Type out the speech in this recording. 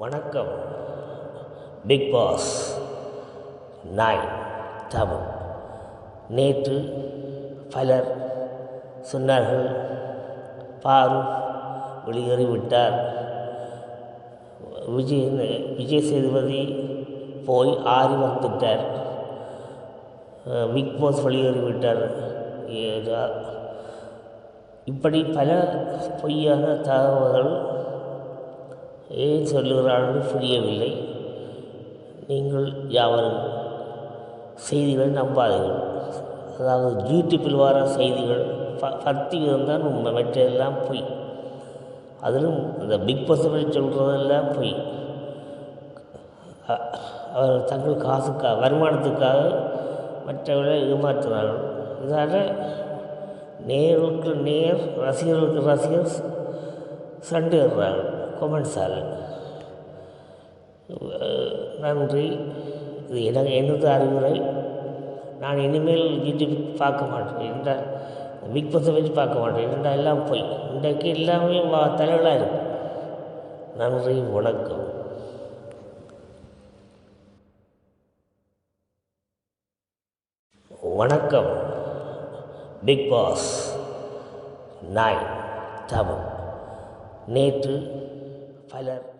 வணக்கம். Big pass நாய் தமிழ். நேற்று பலர் சொன்னார்கள் பாரு வெளியேறிவிட்டார். விஜய் விஜய் சேதுபதி போய் ஆறி வந்துட்டார் பிக் பாஸ் வெளியேறிவிட்டார். இப்படி பல பொய்யான தகவல்கள் ஏன் சொல்லுகிறார்கள்? புரியவில்லை. நீங்கள் யாவரும் செய்திகளை நம்பாதீர்கள். அதாவது யூடியூப்பில் வர செய்திகள் ப பத்து தான் உண்மை மற்றெல்லாம் பொய். அதிலும் இந்த பிக் பாஸ் பற்றி சொல்கிறதெல்லாம் பொய் அவர் தங்கள் காசுக்காக வருமானத்துக்காக மற்றவர்களை ஏமாற்றுகிறார்கள். இதால் நேருக்கு நேர் ரசிகர்களுக்கு ரசிகர் சண்டை கொமெண்ட் கொமெண்ட்ஸால் நன்றி. இது எனக்கு எனது அறிவுரை. நான் இனிமேல் யூடியூப் பார்க்க மாட்டேன். இந்த பிக் பாஸை வச்சு பார்க்க மாட்டேன். என்னடா எல்லாம் போய். இன்றைக்கு எல்லாமே வா- தலைவலாக இருக்கும் நன்றி வணக்கம். வணக்கம். பிக் பாஸ் நாய் தமிழ் நேற்று பலர்